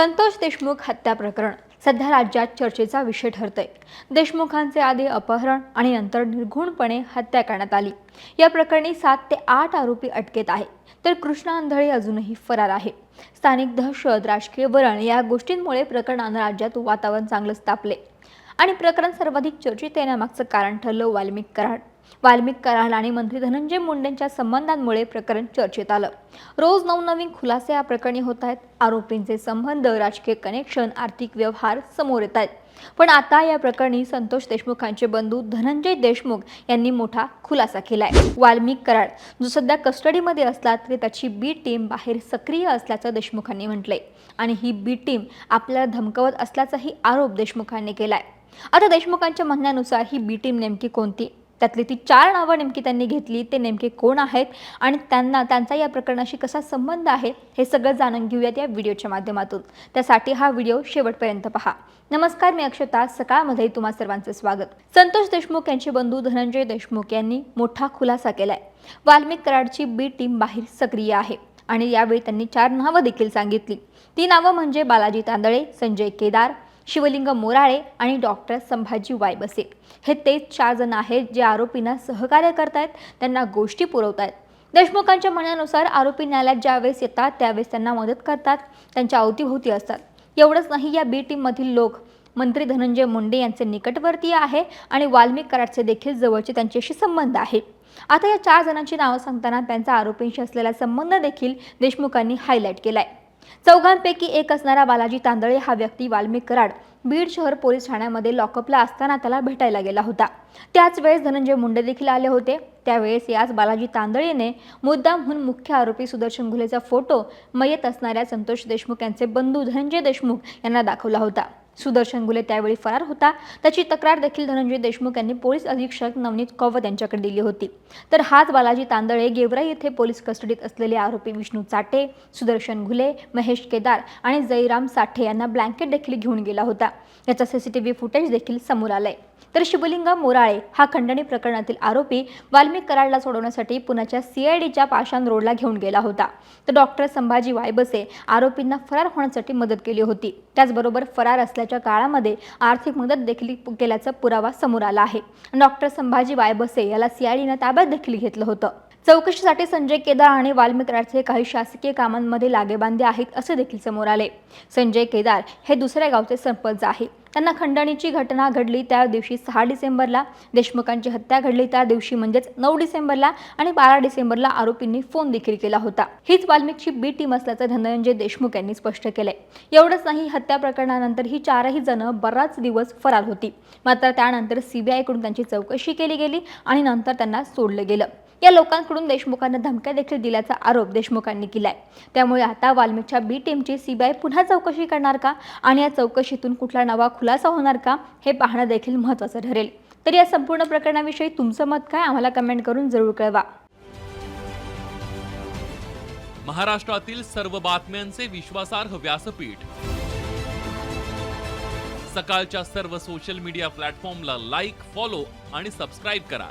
संतोष देशमुख हत्या प्रकरण सध्या राज्यात चर्चेचा विषय ठरतोय. देशमुखांचे आधी अपहरण आणि नंतर निर्घुणपणे हत्या करण्यात आली. या प्रकरणी सात ते आठ आरोपी अटकेत आहे तर कृष्णा अंधळे अजूनही फरार आहे. स्थानिक दहशत राजकीय वरण या गोष्टींमुळे प्रकरणानं राज्यात वातावरण चांगलंच तापले आणि प्रकरण सर्वाधिक चर्चित येण्यामागचं कारण ठरलं वाल्मिक कराड. वाल्मिक कराड आणि मंत्री धनंजय मुंडेंच्या संबंधांमुळे प्रकरण चर्चेत आलं. रोज नवनवीन खुलासे या प्रकरणी होत आहेत. आरोपींचे संबंध राजकीय कनेक्शन आर्थिक व्यवहार समोर येत आहेत. पण आता या प्रकरणी संतोष देशमुखांचे बंधू धनंजय देशमुख यांनी मोठा खुलासा केलाय. वाल्मिक कराड जो सध्या कस्टडीमध्ये असला तरी त्याची बी टीम बाहेर सक्रिय असल्याचं देशमुखांनी म्हटलंय. आणि ही बी टीम आपल्याला धमकवत असल्याचाही आरोप देशमुखांनी केलाय. आता देशमुखांच्या म्हणण्यानुसार ही बी टीम नेमकी कोणती? त्यातली ती चार नावं नेमकी त्यांनी घेतली ते नेमके कोण आहेत आणि त्यांना त्यांचा या प्रकरणाशी कसा संबंध आहे हे सगळं जाणून घेऊयात या व्हिडिओच्या माध्यमातून. त्यासाठी हा व्हिडिओ शेवटपर्यंत पहा. नमस्कार मी अक्षता. सकाळमध्ये तुम्हा सर्वांचं स्वागत. संतोष देशमुख यांचे बंधू धनंजय देशमुख यांनी मोठा खुलासा केलाय. वाल्मिक कराडची बी टीम बाहेर सक्रिय आहे आणि यावेळी त्यांनी चार नावं देखील सांगितली. ती नावं म्हणजे बालाजी तांदळे संजय केदार शिवलिंग मोराळे आणि डॉक्टर संभाजी वायबसे हे तेच चार जण आहेत जे आरोपींना सहकार्य करतायत त्यांना गोष्टी पुरवतायत. देशमुखांच्या म्हणण्यानुसार आरोपी न्यायालयात ज्यावेळेस येतात त्यावेळेस त्यांना मदत करतात त्यांच्या अवतीभोवती असतात. एवढंच नाही या बी टीममधील लोक मंत्री धनंजय मुंडे यांचे निकटवर्तीय आहे आणि वाल्मिक कराडचे देखील जवळचे त्यांच्याशी संबंध आहे. आता या चार जणांची नावं सांगताना त्यांचा आरोपींशी असलेला संबंध देखील देशमुखांनी हायलाईट केलाय. चौघांपैकी एक असणारा बालाजी तांदळे हा व्यक्ती वाल्मिक कराड बीड शहर पोलीस ठाण्यामध्ये लॉकअपला असताना त्याला भेटायला गेला होता. त्याच वेळेस धनंजय मुंडे देखील आले होते. त्यावेळेस याच बालाजी तांदळेने मुद्दामहून मुख्य आरोपी सुदर्शन घुलेचा फोटो मयत असणाऱ्या संतोष देशमुख यांचे बंधू धनंजय देशमुख यांना दाखवला होता. सुदर्शन गुले त्यावेळी फरार होता. त्याची तक्रार देखील धनंजय देशमुख यांनी पोलीस अधीक्षक नवनीत कौवत यांच्याकडे दिली होती. तर हाच बालाजी तांदळे गेवराई येथे पोलीस कस्टडीत असलेले आरोपी विष्णू चाटे सुदर्शन घुले महेश केदार आणि जयराम साठे यांना ब्लँकेट देखील घेऊन गेला होता. याचा सीसीटीव्ही फुटेज देखील समोर आलंय. तर शिवलिंग मोराळे हा खंडणी प्रकरणातील आरोपी वाल्मिक कराडला सोडवण्यासाठी पुण्याच्या सीआयडीच्या पाषाण रोडला घेऊन गेला होता. तर डॉक्टर संभाजी वायबसे आरोपींना फरार होण्यासाठी मदत केली होती. त्याचबरोबर फरार असल्याच्या काळामध्ये आर्थिक मदत देखील केल्याचा पुरावा समोर आला आहे. डॉक्टर संभाजी वायबसे याला सीआयडीनं ताब्यात देखील घेतलं होतं. चौकशीसाठी संजय केदार आणि वाल्मिक काही शासकीय कामांमध्ये लागेबांधे आहेत असे देखील समोर आले. संजय केदार हे दुसऱ्या गावचे सरपंच आहे त्यांना खंडणीची घटना घडली त्या दिवशी सहा डिसेंबरला. देशमुखांची हत्या घडली त्या दिवशी म्हणजेच नऊ डिसेंबरला आणि बारा डिसेंबरला आरोपींनी फोन देखील केला होता. हीच वाल्मिकची बी टीम असल्याचं धनंजय देशमुख यांनी स्पष्ट केलंय. एवढंच नाही हत्या प्रकरणानंतर ही चारही जण बराच दिवस फरार होती. मात्र त्यानंतर सीबीआयकडून त्यांची चौकशी केली गेली आणि नंतर त्यांना सोडलं गेलं. या लोकांकडून देशमुखांना धमक्या देखील दिल्याचा आरोप देशमुखांनी केलाय. त्यामुळे आता वाल्मिकच्या बी टीमची सीबीआय पुन्हा चौकशी करणार का? आणि या चौकशीतून कुठला नवा खुलासा होणार का? हे पाहणं देखील महत्त्वाचं ठरेल. तर या संपूर्ण प्रकरणाविषयी तुमचं मत काय? आम्हाला कमेंट करून जरूर कळवा. महाराष्ट्रातील सर्व बातम्यांचे विश्वासार्ह व्यासपीठ. सकाळच्या सर्व सोशल मीडिया प्लॅटफॉर्मला लाईक फॉलो आणि सबस्क्राईब करा.